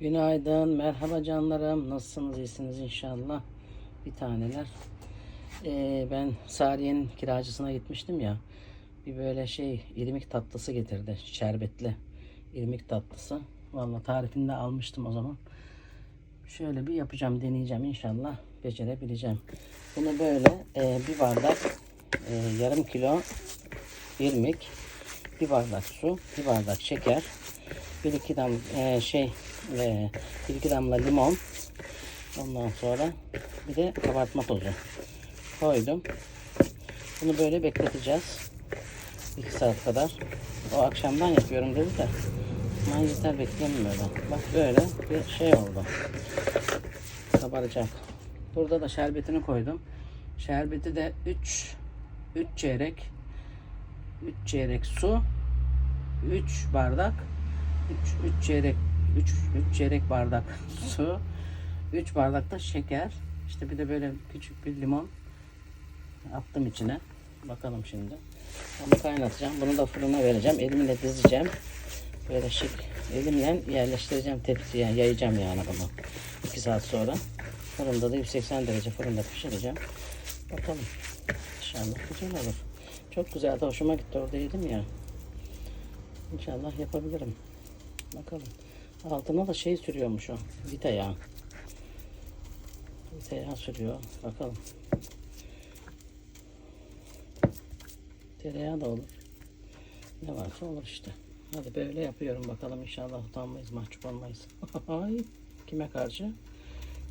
Günaydın, merhaba canlarım. Nasılsınız, iyisiniz inşallah. Bir taneler. Ee, ben Sariye'nin kiracısına gitmiştim ya. Bir böyle şey irmik tatlısı getirdi. Şerbetli irmik tatlısı. Vallahi tarifini de almıştım o zaman. Şöyle bir yapacağım, deneyeceğim inşallah. Becerebileceğim. Bunu böyle e, bir bardak, e, yarım kilo irmik, bir bardak su, bir bardak şeker, bir iki dam e, şey e, bir iki damla limon ondan sonra bir de kabartma tozu koydum. Bunu böyle bekleteceğiz. 2 saat kadar. O akşamdan yapıyorum dedi de. Aman yeter beklemiyorum öyle. Bak böyle bir şey oldu. Kabaracak. Burada da şerbetini koydum. Şerbeti de 3 3 çeyrek 3 çeyrek su 3 bardak 3 3 çeyrek 3 3 çeyrek bardak su 3 bardak da şeker. İşte bir de böyle küçük bir limon attım içine. Bakalım şimdi. Onu kaynatacağım bunu da fırına vereceğim. Elimle dizeceğim. Böyle şık elimle yerleştireceğim tepsiye yayacağım yani bunu. 2 saat sonra. Fırında da 180 derece fırında pişireceğim. Bakalım. İnşallah güzel olur. Çok güzeldi hoşuma gitti. Orada yedim ya. İnşallah yapabilirim. Bakalım. Altına da şey sürüyormuş o. Vita yağı. Vita yağı sürüyor. Bakalım. Tereyağı da olur. Ne varsa olur işte. Hadi böyle yapıyorum bakalım inşallah utanmayız, mahcup olmayız. Ay, kime karşı?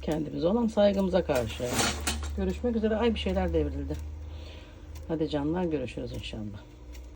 Kendimize olan saygımıza karşı. Görüşmek üzere. Ay bir şeyler devrildi. Hadi canlar görüşürüz inşallah.